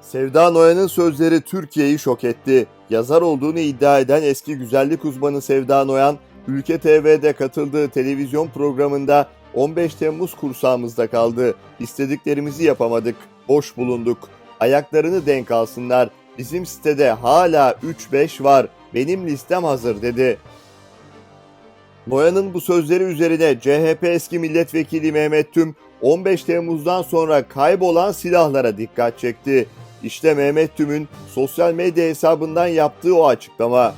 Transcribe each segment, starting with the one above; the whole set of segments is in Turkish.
Sevda Noyan'ın sözleri Türkiye'yi şok etti. Yazar olduğunu iddia eden eski güzellik uzmanı Sevda Noyan, Ülke TV'de katıldığı televizyon programında 15 Temmuz kursağımızda kaldı. İstediklerimizi yapamadık. Boş bulunduk. Ayaklarını denk alsınlar. Bizim sitede hala 3-5 var. Benim listem hazır dedi. Noyan'ın bu sözleri üzerine CHP eski milletvekili Mehmet Tüm 15 Temmuz'dan sonra kaybolan silahlara dikkat çekti. İşte Mehmet Tüm'ün sosyal medya hesabından yaptığı o açıklama.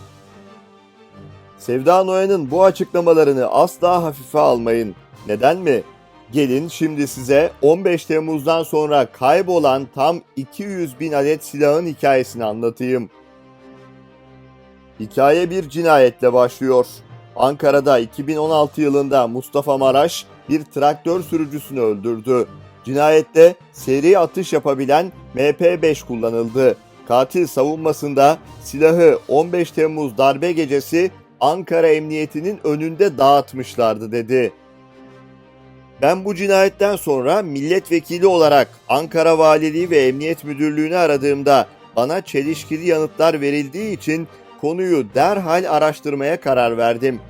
Sevda Noyan'ın bu açıklamalarını asla hafife almayın. Neden mi? Gelin şimdi size 15 Temmuz'dan sonra kaybolan tam 200 bin adet silahın hikayesini anlatayım. Hikaye bir cinayetle başlıyor. Ankara'da 2016 yılında Mustafa Maraş bir traktör sürücüsünü öldürdü. Cinayette seri atış yapabilen MP5 kullanıldı. Katil savunmasında silahı 15 Temmuz darbe gecesi Ankara Emniyeti'nin önünde dağıtmışlardı dedi. Ben bu cinayetten sonra milletvekili olarak Ankara Valiliği ve Emniyet Müdürlüğü'nü aradığımda bana çelişkili yanıtlar verildiği için konuyu derhal araştırmaya karar verdim.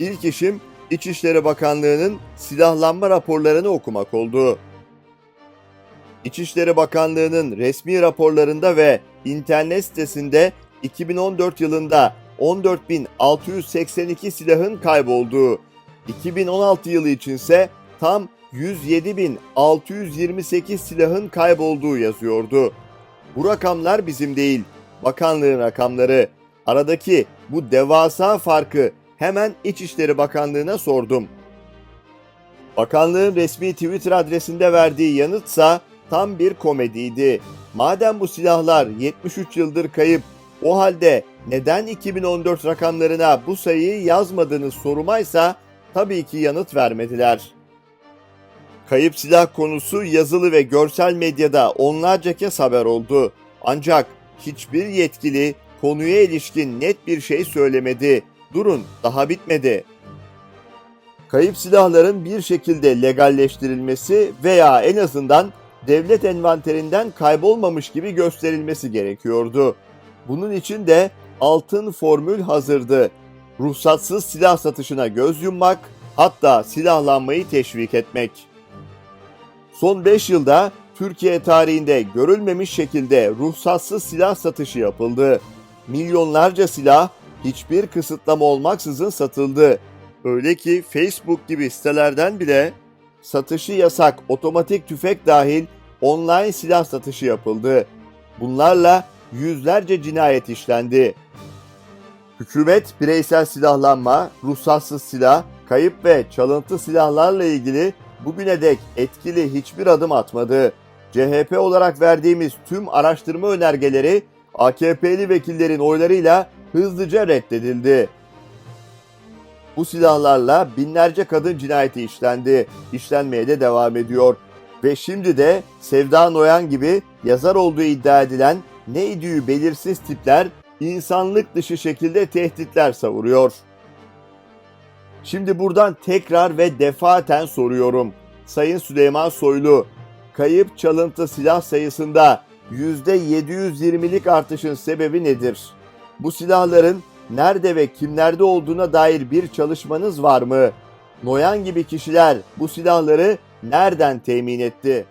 İlk işim İçişleri Bakanlığı'nın silahlanma raporlarını okumak oldu. İçişleri Bakanlığı'nın resmi raporlarında ve internet sitesinde 2014 yılında 14.682 silahın kaybolduğu, 2016 yılı içinse tam 107.628 silahın kaybolduğu yazıyordu. Bu rakamlar bizim değil, bakanlığın rakamları. Aradaki bu devasa farkı hemen İçişleri Bakanlığı'na sordum. Bakanlığın resmi Twitter adresinde verdiği yanıtsa tam bir komediydi. Madem bu silahlar 73 yıldır kayıp, o halde neden 2014 rakamlarına bu sayıyı yazmadığınız sorumaysa tabii ki yanıt vermediler. Kayıp silah konusu yazılı ve görsel medyada onlarca kez haber oldu. Ancak hiçbir yetkili konuya ilişkin net bir şey söylemedi. Durun, daha bitmedi. Kayıp silahların bir şekilde legalleştirilmesi veya en azından devlet envanterinden kaybolmamış gibi gösterilmesi gerekiyordu. Bunun için de altın formül hazırdı. Ruhsatsız silah satışına göz yummak, hatta silahlanmayı teşvik etmek. Son 5 yılda Türkiye tarihinde görülmemiş şekilde ruhsatsız silah satışı yapıldı. Milyonlarca silah hiçbir kısıtlama olmaksızın satıldı. Öyle ki Facebook gibi sitelerden bile satışı yasak otomatik tüfek dahil online silah satışı yapıldı. Bunlarla yüzlerce cinayet işlendi. Hükümet bireysel silahlanma, ruhsatsız silah, kayıp ve çalıntı silahlarla ilgili bugüne dek etkili hiçbir adım atmadı. CHP olarak verdiğimiz tüm araştırma önergeleri AKP'li vekillerin oylarıyla hızlıca reddedildi. Bu silahlarla binlerce kadın cinayeti işlendi, işlenmeye de devam ediyor. Ve şimdi de Sevda Noyan gibi yazar olduğu iddia edilen neydi belirsiz tipler insanlık dışı şekilde tehditler savuruyor. Şimdi buradan tekrar ve defaten soruyorum. Sayın Süleyman Soylu, kayıp çalıntı silah sayısında %720'lik artışın sebebi nedir? Bu silahların nerede ve kimlerde olduğuna dair bir çalışmanız var mı? Noyan gibi kişiler bu silahları nereden temin etti?